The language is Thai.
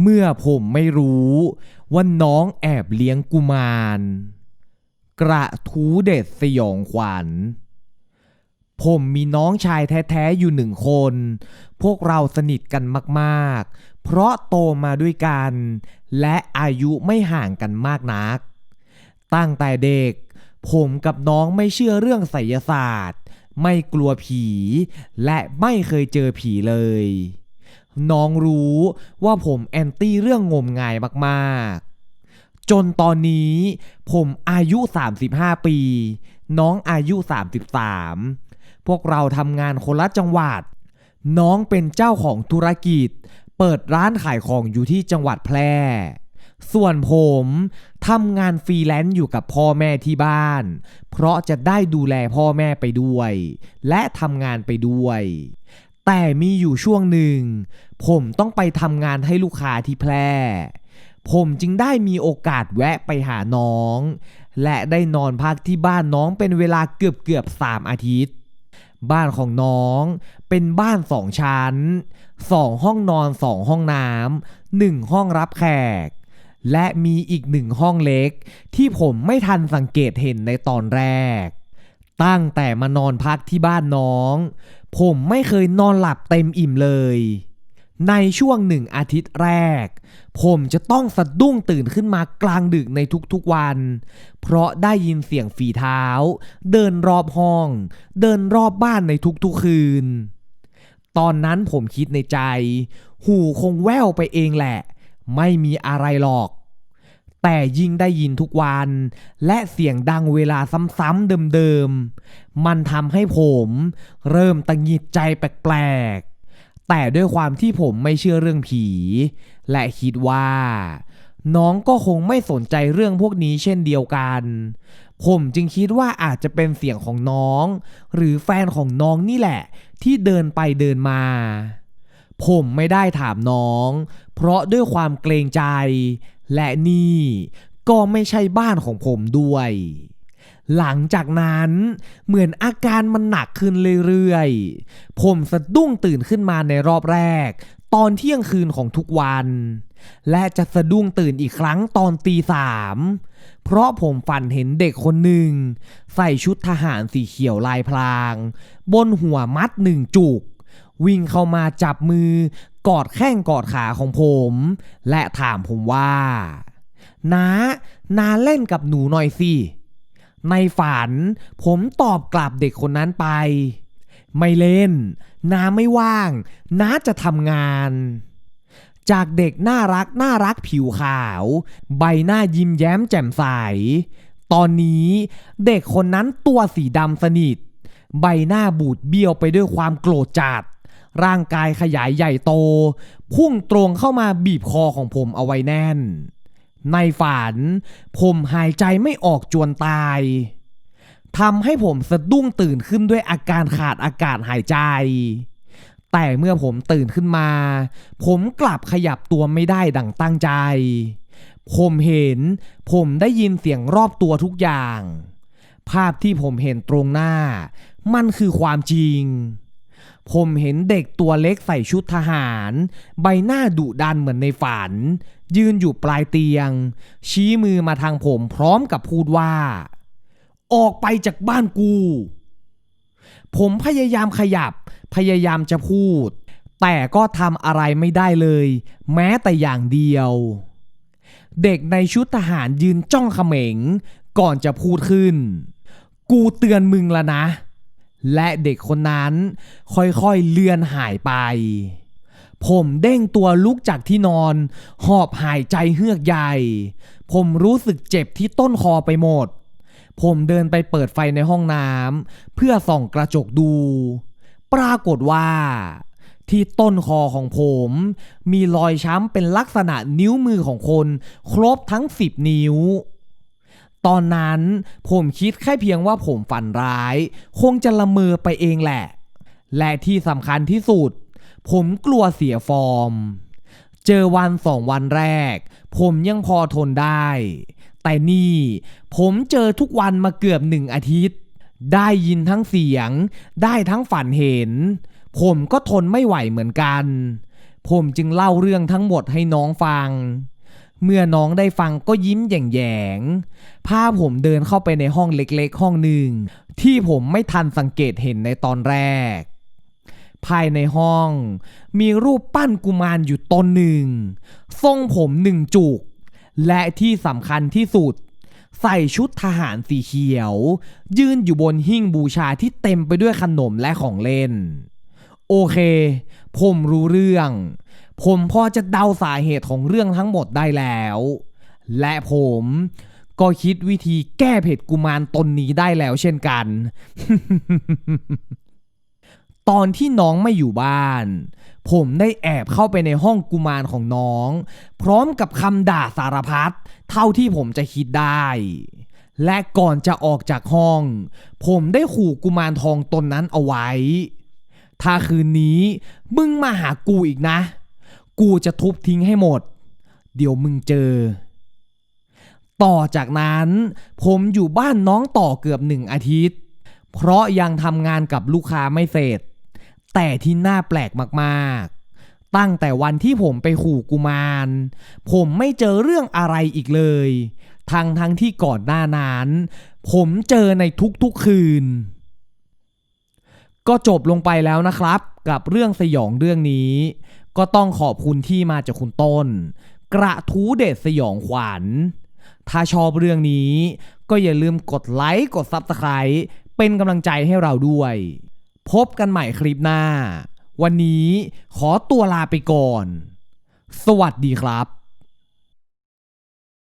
เมื่อผมไม่รู้ว่าน้องแอบเลี้ยงกุมาร กระทูเด็ดสยองขวัญ ผมมีน้องชายแท้ๆอยู่หนึ่งคน พวกเราสนิทกันมากๆ เพราะโตมาด้วยกัน และอายุไม่ห่างกันมากนัก ตั้งแต่เด็ก ผมกับน้องไม่เชื่อเรื่องไสยศาสตร์ ไม่กลัวผี และไม่เคยเจอผีเลย น้องรู้ว่าผมแอนตี้เรื่องงมงายมากๆ จนตอนนี้ผมอายุ 35 ปี น้องอายุ 33 พวกเราทำงานคนละจังหวัด น้องเป็นเจ้าของธุรกิจ เปิดร้านขายของอยู่ที่จังหวัดแพร่ ส่วนผมทำงานฟรีแลนซ์อยู่กับพ่อแม่ที่บ้าน เพราะจะได้ดูแลพ่อแม่ไปด้วย และทำงานไปด้วยแต่มีอยู่ช่วงหนึ่ง ผมต้องไปทำงานให้ลูกค้าที่แพร่ ผมจึงได้มีโอกาสแวะไปหาน้อง และได้นอนพักที่บ้านน้องเป็นเวลาเกือบเกือบสามอาทิตย์ บ้านของน้องเป็นบ้านสองชั้นสองห้องนอนสองห้องน้ำหนึ่งห้องรับแขก และมีอีกหนึ่งห้องเล็ก ที่ผมไม่ทันสังเกตเห็นในตอนแรก ตั้งแต่มานอนพักที่บ้านน้อง ผมไม่เคยนอนหลับเต็มอิ่มเลย ในช่วงหนึ่งอาทิตย์แรก ผมจะต้องสะดุ้งตื่นขึ้นมากลางดึกในทุกๆวัน เพราะได้ยินเสียงฝีเท้า เดินรอบห้อง เดินรอบบ้านในทุกๆคืน ตอนนั้นผมคิดในใจ หูคงแว่วไปเองแหละ ไม่มีอะไรหรอก แต่ยิ่งได้ยินทุกวัน และเสียงดังเวลาซ้ำๆเดิมๆ มันทำให้ผมเริ่มตังหิดใจแปลกๆ แต่ด้วยความที่ผมไม่เชื่อเรื่องผี และคิดว่า น้องก็คงไม่สนใจเรื่องพวกนี้เช่นเดียวกัน ผมจึงคิดว่าอาจจะเป็นเสียงของน้อง หรือแฟนของน้องนี่แหละ ที่เดินไปเดินมา ผมไม่ได้ถามน้อง เพราะด้วยความเกรงใจ และนี่ก็ไม่ใช่บ้านของผมด้วย หลังจากนั้นเหมือนอาการมันหนักขึ้นเรื่อยๆ ผมสะดุ้งตื่นขึ้นมาในรอบแรก ตอนเที่ยงคืนของทุกวัน และจะสะดุ้งตื่นอีกครั้งตอนตีสามเพราะผมฝันเห็นเด็กคนหนึ่ง ใส่ชุดทหารสีเขียวลายพลาง บนหัวมัดหนึ่งจุก วิ่งเข้ามาจับมือกอดแข้งกอดขาของผม และถามผมว่าน้านาเล่นกับหนูหน่อยสิ ในฝัน ผมตอบกลับเด็กคนนั้นไป ไม่เล่น น้าไม่ว่าง น้าจะทำงาน จากเด็กน่ารักน่ารักผิวขาว ใบหน้ายิ้มแย้มแจ่มใส ตอนนี้เด็กคนนั้นตัวสีดำสนิท ใบหน้าบูดเบี้ยวไปด้วยความโกรธจัดร่างกายขยายใหญ่โต พุ่งตรงเข้ามาบีบคอของผมเอาไว้แน่น ในฝัน ผมหายใจไม่ออกจวนตายทำให้ผมสะดุ้งตื่นขึ้นด้วยอาการขาดอากาศหายใจ แต่เมื่อผมตื่นขึ้นมา ผมกลับขยับตัวไม่ได้ดังตั้งใจ ผมเห็น ผมได้ยินเสียงรอบตัวทุกอย่าง ภาพที่ผมเห็นตรงหน้า มันคือความจริง ผมเห็นเด็กตัวเล็กใส่ชุดทหาร ใบหน้าดุดันเหมือนในฝัน ยืนอยู่ปลายเตียง ชี้มือมาทางผมพร้อมกับพูดว่า ออกไปจากบ้านกู ผมพยายามขยับ พยายามจะพูด แต่ก็ทำอะไรไม่ได้เลย แม้แต่อย่างเดียว เด็กในชุดทหารยืนจ้องเขม็ง ก่อนจะพูดขึ้น กูเตือนมึงแล้วนะ และเด็กคนนั้นค่อยๆเลือนหายไป ผมเด้งตัวลุกจากที่นอน หอบหายใจเฮือกใหญ่ ผมรู้สึกเจ็บที่ต้นคอไปหมด ผมเดินไปเปิดไฟในห้องน้ำเพื่อส่องกระจกดู ปรากฏว่า ที่ต้นคอของผม มีรอยช้ำเป็นลักษณะนิ้วมือของคน ครบทั้ง10นิ้ว ตอนนั้นผมคิดแค่เพียงว่าผมฝันร้าย คงจะละเมอไปเองแหละ และที่สำคัญที่สุด ผมกลัวเสียฟอร์ม เจอวันสองวันแรก ผมยังพอทนได้ แต่นี่ ผมเจอทุกวันมาเกือบหนึ่งอาทิตย์ ได้ยินทั้งเสียง ได้ทั้งฝันเห็น ผมก็ทนไม่ไหวเหมือนกัน ผมจึงเล่าเรื่องทั้งหมดให้น้องฟัง เมื่อน้องได้ฟังก็ยิ้มแยงๆ พาผมเดินเข้าไปในห้องเล็กๆ ห้องหนึ่ง ที่ผมไม่ทันสังเกตเห็นในตอนแรก ภายในห้อง มีรูปปั้นกุมารอยู่ตนหนึ่ง ทรงผมหนึ่งจุก และที่สำคัญที่สุด ใส่ชุดทหารสีเขียว ยืนอยู่บนหิ้งบูชาที่เต็มไปด้วยขนมและของเล่น โอเค ผมรู้เรื่อง ผมพอจะเดาสาเหตุของเรื่องทั้งหมดได้แล้ว และผมก็คิดวิธีแก้เผ็ดกุมารตนนี้ได้แล้วเช่นกัน ตอนที่น้องไม่อยู่บ้าน ผมได้แอบเข้าไปในห้องกุมารของน้อง พร้อมกับคำด่าสารพัดเท่าที่ผมจะคิดได้ และก่อนจะออกจากห้อง ผมได้ขู่กุมารทองตนนั้นเอาไว้ ถ้าคืนนี้มึงมาหากูอีกนะ กูจะทุบทิ้งให้หมด เดี๋ยวมึงเจอ ต่อจากนั้นผมอยู่บ้านน้องต่อเกือบหนึ่งอาทิตย์ เพราะยังทำงานกับลูกค้าไม่เสร็จ แต่ที่น่าแปลกมากๆ ตั้งแต่วันที่ผมไปขู่กุมาร ผมไม่เจอเรื่องอะไรอีกเลยทั้งทั้งที่ก่อนหน้านั้น ผมเจอในทุกๆคืน ก็จบลงไปแล้วนะครับ กับเรื่องสยองเรื่องนี้ ก็ต้องขอบคุณที่มาจากคุณต้น กระทู้เด็ดสยองขวัญ ถ้าชอบเรื่องนี้ ก็อย่าลืมกดไลค์กด Subscribe เป็นกำลังใจให้เราด้วย พบกันใหม่คลิปหน้า วันนี้ขอตัวลาไปก่อน สวัสดีครับ